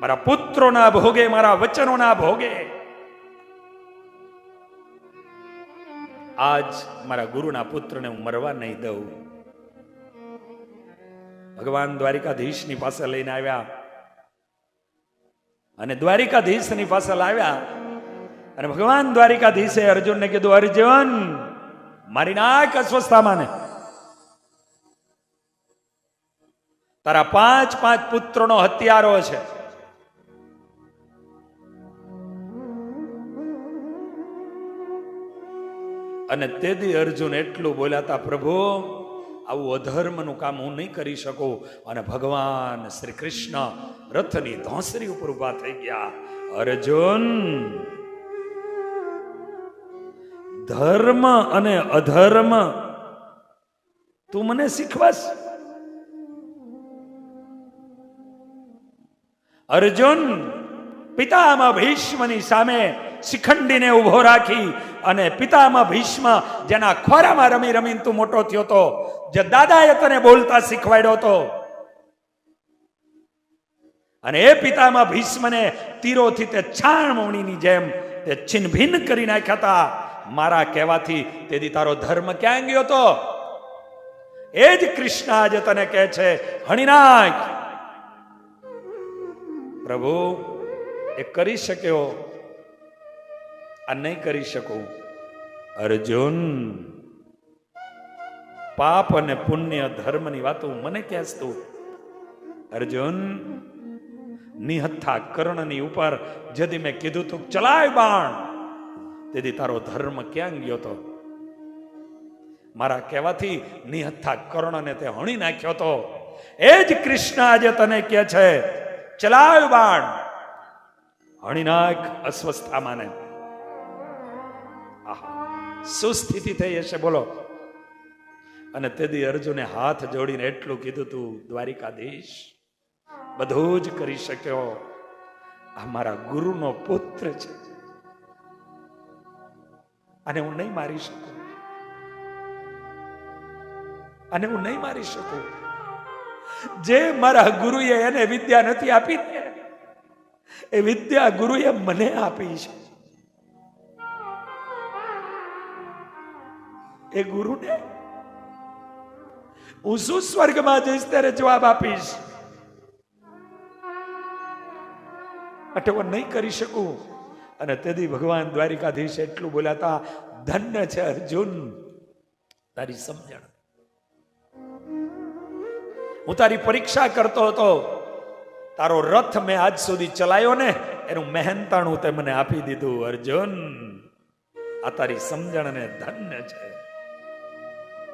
મારા પુત્રોના ભોગે, મારા વચનોના ભોગે. આજ મારા ગુરુના પુત્રને હું મરવા નહીં દઉં. ભગવાન દ્વારિકાધીશની પાસે લઈને આવ્યા. અને દ્વારિકાધીશની પાસે લાવ્યા. અને ભગવાન દ્વારિકાધીશે અર્જુનને કીધું, અર્જુન, મારી નાખ અસ્વસ્થામાં તારા પાંચ પાંચ પુત્રોનો હત્યારો છે. અને તેથી અર્જુન એટલું બોલ્યાતા પ્રભુ, આવું અધર્મનું કામ હું નહીં કરી શકું. અને ભગવાન શ્રી કૃષ્ણ રથની ધોંસરી ઉપર ઊભા થઈ ગયા. અર્જુન, ધર્મ અને અધર્મ, તું મને શીખવાસ. અર્જુન પિતામાં ભીષ્મની સામે શિખંડીને ઊભો રાખી અને પિતામાં ભીષ્મ, જેના ખોરામાં રમી રમીને તું મોટો થયો તો, જે દાદાએ તને બોલતા શીખવાડ્યો તો. અને એ પિતામાં ભીષ્મને તીરોથી તે છાણમોણીની જેમ તે છિન્નભિન્ન કરી નાખ્યા હતા. મારા કહેવાથી તેથી તારો ધર્મ ક્યાં ગયો હતો એ જ કૃષ્ણ આજે તને કહે છે હણીનાખ પ્રભુ, એ કરી શક્યો. આ નહીં કરી શકું. અર્જુન, પાપ અને પુણ્ય ધર્મની વાતો મને ક્યાં તું. અર્જુન, નિહત્થા કર્ણની ઉપર જેથી મેં કીધું તું, ચલાય બાણ. તેથી તારો ધર્મ ક્યાં ગયો તો? મારા કહેવાથી નિહત્થા કર્ણને તે હણી નાખ્યો તો. એ જ કૃષ્ણ આજે તને કહે છે, ચલાય બાણ. હણી નાખ અસ્વસ્થામાં આહા, શું સ્થિતિ થઈ હશે, બોલો. અને તેથી અર્જુને હાથ જોડીને એટલું કીધું તું, દ્વારિકાધીશ, બધું જ કરી શક્યો. આ મારા ગુરુનો પુત્ર છે. અને હું નહીં મારી શકું. અને હું નહીં મારી શકું. જે મારા ગુરુએ એને વિદ્યા નથી આપી, એ વિદ્યા ગુરુએ મને આપી છે. એ ગુરુને? હું શું સ્વર્ગમાં જઈશ ત્યારે જવાબ આપીશ? અટવો નહીં કરી શકું. અને તેથી ભગવાન દ્વારિકાધીશ એટલું બોલાતા, ધન્ય છે અર્જુન. તારી સમજણ. હું તારી પરીક્ષા કરતો હતો. તારો રથ મેં આજ સુધી ચલાયો ને, એનું મહેનતાણું તે મને આપી દીધું. અર્જુન, આ તારી સમજણ ને ધન્ય છે.